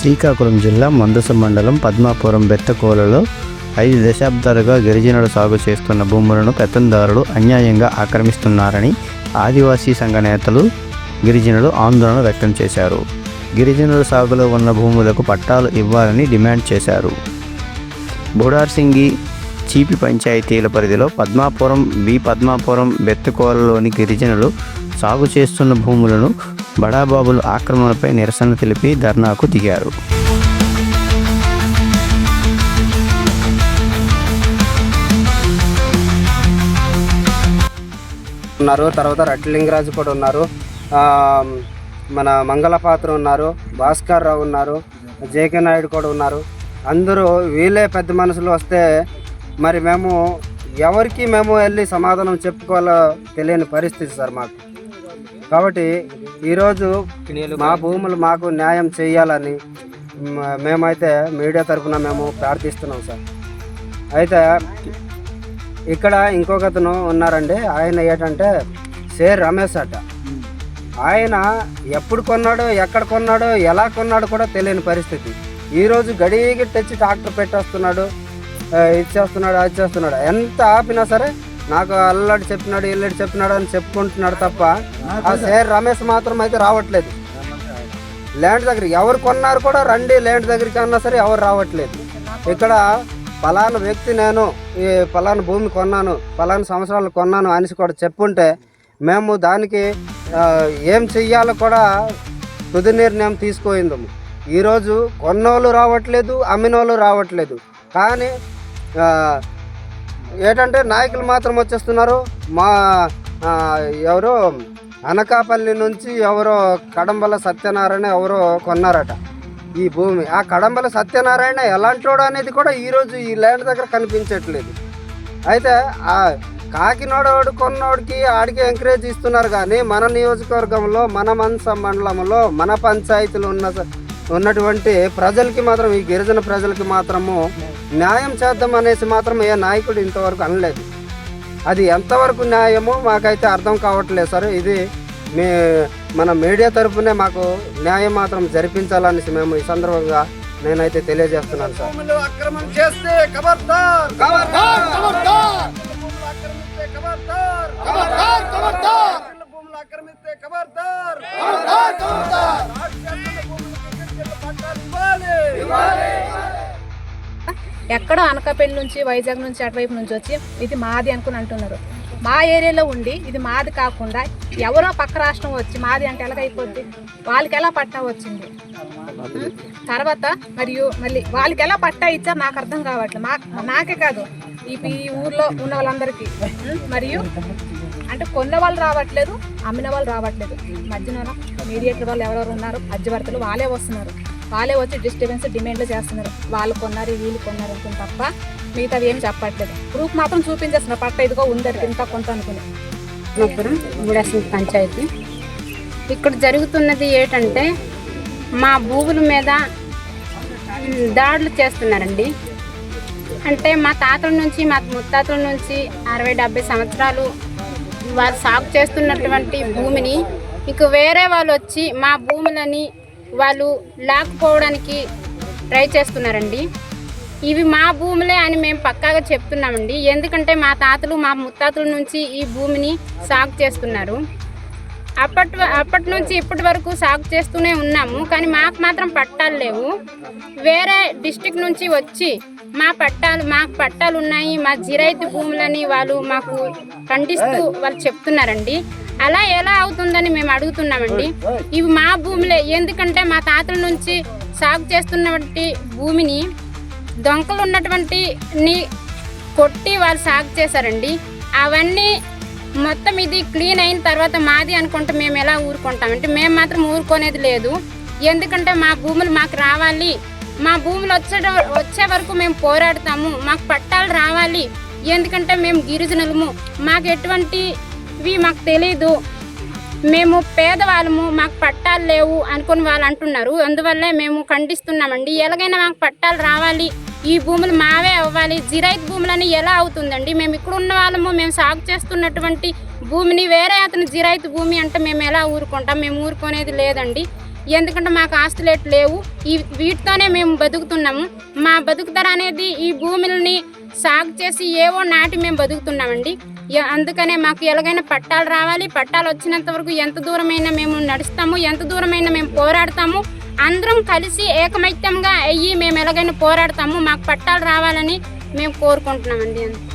శ్రీకాకుళం జిల్లా మందస మండలం పద్మాపురం బెత్తకోలలో ఐదు దశాబ్దాలుగా గిరిజనులు సాగు చేస్తున్న భూములను పెత్తందారులు అన్యాయంగా ఆక్రమిస్తున్నారని ఆదివాసీ సంఘ నేతలు గిరిజనులు ఆందోళన వ్యక్తం చేశారు. గిరిజనుల సాగులో ఉన్న భూములకు పట్టాలు ఇవ్వాలని డిమాండ్ చేశారు. బుడార్సింగి చీపి పంచాయతీల పరిధిలో పద్మాపురం బి పద్మాపురం బెత్తకోలలోని గిరిజనులు సాగు చేస్తున్న భూములను బడాబాబులు ఆక్రమణపై నిరసన తెలిపి ధర్నాకు దిగారు. ఉన్నారు తర్వాత రట్లింగరాజు కూడా ఉన్నారు. మన మంగళపాత్ర ఉన్నారు భాస్కర్ రావు ఉన్నారు జేకే నాయుడు కూడా ఉన్నారు. అందరూ వీళ్ళే పెద్ద మనుషులు వస్తే మరి మేము ఎవరికి మేము వెళ్ళి సమాధానం చెప్పుకోవాలో తెలియని పరిస్థితి సార్ మాకు. కాబట్టి ఈరోజు మా భూములు మాకు న్యాయం చేయాలని మేమైతే మీడియా తరఫున మేము ప్రార్థిస్తున్నాం సార్. అయితే ఇక్కడ ఇంకొకతను ఉన్నారండి. ఆయన ఏంటంటే సేర్ రమేష్ అట. ఆయన ఎప్పుడు కొన్నాడో ఎక్కడ కొన్నాడో ఎలా కొన్నాడో కూడా తెలియని పరిస్థితి. ఈరోజు గడిగి తెచ్చి ట్రాక్టర్ పెట్టేస్తున్నాడు ఇచ్చేస్తున్నాడు ఇది చేస్తున్నాడు అది చేస్తున్నాడు. ఎంత ఆపినా సరే నాకు అల్లడి చెప్పినాడు ఇల్లడి చెప్పినాడు అని చెప్పుకుంటున్నాడు తప్ప ఆ సేర్ రమేష్ మాత్రం అయితే రావట్లేదు. ల్యాండ్ దగ్గర ఎవరు కొన్నారు కూడా రండి ల్యాండ్ దగ్గరికి అన్నా సరే ఎవరు రావట్లేదు. ఇక్కడ పలానా వ్యక్తి నేను ఈ పలానా భూమి కొన్నాను పలానా సంవత్సరాలు కొన్నాను అనేసి కూడా చెప్పుంటే మేము దానికి ఏం చెయ్యాలో కూడా తుది నిర్ణయం తీసుకోయిందాము. ఈరోజు కొన్నోళ్ళు రావట్లేదు అమ్మినోళ్ళు రావట్లేదు. కానీ ఏంటంటే నాయకులు మాత్రం వచ్చేస్తున్నారు. మా ఎవరో అనకాపల్లి నుంచి ఎవరో కడంబల సత్యనారాయణ ఎవరో కొన్నారట ఈ భూమి. ఆ కడంబల సత్యనారాయణ ఎలాంటోడు అనేది కూడా ఈరోజు ఈ ల్యాండ్ దగ్గర కనిపించట్లేదు. అయితే ఆ కాకినాడోడు కొన్నోడికి ఆడికి ఎంకరేజ్ ఇస్తున్నారు కానీ మన నియోజకవర్గంలో మన మనస మండలంలో మన పంచాయతీలు ఉన్న ఉన్నటువంటి ప్రజలకి మాత్రం ఈ గిరిజన ప్రజలకి మాత్రము న్యాయం చేద్దాం అనేసి మాత్రం ఏ నాయకుడు ఇంతవరకు అనలేదు. అది ఎంతవరకు న్యాయమో మాకైతే అర్థం కావట్లేదు సార్. ఇది మీ మన మీడియా తరఫునే మాకు న్యాయం మాత్రం జరిపించాలనేసి మేము ఈ సందర్భంగా నేనైతే తెలియజేస్తున్నాను సార్. భూములు అక్రమం చేస్తే ఖబర్దార్ ఖబర్దార్ ఖబర్దార్ భూములు ఆక్రమిస్తే ఖబర్దార్ ఖబర్దార్ ఖబర్దార్ భూములు ఆక్రమిస్తే ఖబర్దార్ ఖబర్దార్ ఖబర్దార్ రాజ్యాంగ భూములకు గిరిజనుల పట్టాలు ఇవ్వాలి! ఇవ్వాలి! ఎక్కడో అనకాపల్లి నుంచి వైజాగ్ నుంచి అటువైపు నుంచి వచ్చి ఇది మాది అనుకుని అంటున్నారు. మా ఏరియాలో ఉండి ఇది మాది కాకుండా ఎవరో పక్క రాష్ట్రం వచ్చి మాది అంటే ఎలాగైపోద్ది? వాళ్ళకి ఎలా పట్టా వచ్చింది? తర్వాత మరియు మళ్ళీ వాళ్ళకి ఎలా పట్టా ఇచ్చారు నాకు అర్థం కావట్లేదు. మా నాకే కాదు. ఈ ఈ ఊర్లో ఉన్న వాళ్ళందరికీ. మరియు అంటే కొన్న వాళ్ళు రావట్లేదు అమ్మిన వాళ్ళు రావట్లేదు. మధ్యన మీడియేటర్ వాళ్ళు ఎవరెవరు ఉన్నారు మధ్యవర్తులు వాళ్ళే వస్తున్నారు. వాళ్ళే వచ్చి డిస్టర్బెన్స్ డిమాండ్లు చేస్తున్నారు. వాళ్ళు కొన్నారు వీళ్ళు కొన్నారు అనుకుని తప్ప మిగతావి ఏమి చెప్పట్లేదు. ప్రూఫ్ మాత్రం చూపించేస్తున్న పట్ట ఇదిగో ఉందరు ఇంత కొంత అనుకున్నాం పద్మపురం పంచాయతీ. ఇక్కడ జరుగుతున్నది ఏంటంటే మా భూముల మీద దాడులు చేస్తున్నారండి. అంటే మా తాతల నుంచి మా ముత్తాతల నుంచి అరవై డెబ్బై సంవత్సరాలు వారు సాగు చేస్తున్నటువంటి భూమిని ఇంక వేరే వాళ్ళు వచ్చి మా భూములని వాళ్ళు లాక్కుపోవడానికి ట్రై చేస్తున్నారండి. ఇవి మా భూములే అని మేము పక్కాగా చెప్తున్నామండి. ఎందుకంటే మా తాతలు మా ముత్తాతల నుంచి ఈ భూమిని సాగు చేస్తున్నారు. అప్పటి అప్పటి నుంచి ఇప్పటి వరకు సాగు చేస్తూనే ఉన్నాము. కానీ మాకు మాత్రం పట్టాలు లేవు. వేరే డిస్టిక్ నుంచి వచ్చి మా పట్టాలు మాకు పట్టాలు ఉన్నాయి. మా జిరైతు భూములని వాళ్ళు మాకు ఖండిస్తూ వాళ్ళు చెప్తున్నారండి. అలా ఎలా అవుతుందని మేము అడుగుతున్నామండి. ఇవి మా భూములే. ఎందుకంటే మా తాతల నుంచి సాగు చేస్తున్నటువంటి భూమిని దొంకలు ఉన్నటువంటి ని కొట్టి వాళ్ళు సాగు చేశారండి. అవన్నీ మొత్తం ఇది క్లీన్ అయిన తర్వాత మాది అనుకుంటే మేము ఎలా ఊరుకుంటామంటే మేము మాత్రం ఊరుకునేది లేదు. ఎందుకంటే మా భూములు మాకు రావాలి. మా భూములు వచ్చే వచ్చే వరకు మేము పోరాడతాము. మాకు పట్టాలు రావాలి. ఎందుకంటే మేము గిరిజనులము. మాకు ఇవి మాకు తెలీదు. మేము పేదవాళ్ళము మాకు పట్టాలు లేవు అనుకుని వాళ్ళు అంటున్నారు. అందువల్లే మేము ఖండిస్తున్నామండి. ఎలాగైనా మాకు పట్టాలు రావాలి. ఈ భూములు మావే అవ్వాలి. జిరైత్ భూములని ఎలా అవుతుందండి? మేము ఇక్కడ ఉన్న వాళ్ళము మేము సాగు చేస్తున్నటువంటి భూమిని వేరే అతను జిరైత్ భూమి అంటే మేము ఎలా ఊరుకుంటాం? మేము ఊరుకునేది లేదండి. ఎందుకంటే మాకు ఆస్తులేట్ లేవు. ఈ వీటితోనే మేము బతుకుతున్నాము. మా బతుకుతర అనేది ఈ భూములని సాగు చేసి ఏవో నాటి మేము బతుకుతున్నామండి. అందుకనే మాకు ఎలాగైనా పట్టాలు రావాలి. పట్టాలు వచ్చినంత వరకు ఎంత దూరమైనా మేము నడుస్తాము ఎంత దూరమైనా మేము పోరాడతాము. అందరం కలిసి ఏకమైత్యంగా అయ్యి మేము ఎలాగైనా పోరాడతాము. మాకు పట్టాలు రావాలని మేము కోరుకుంటున్నామండి అంతే.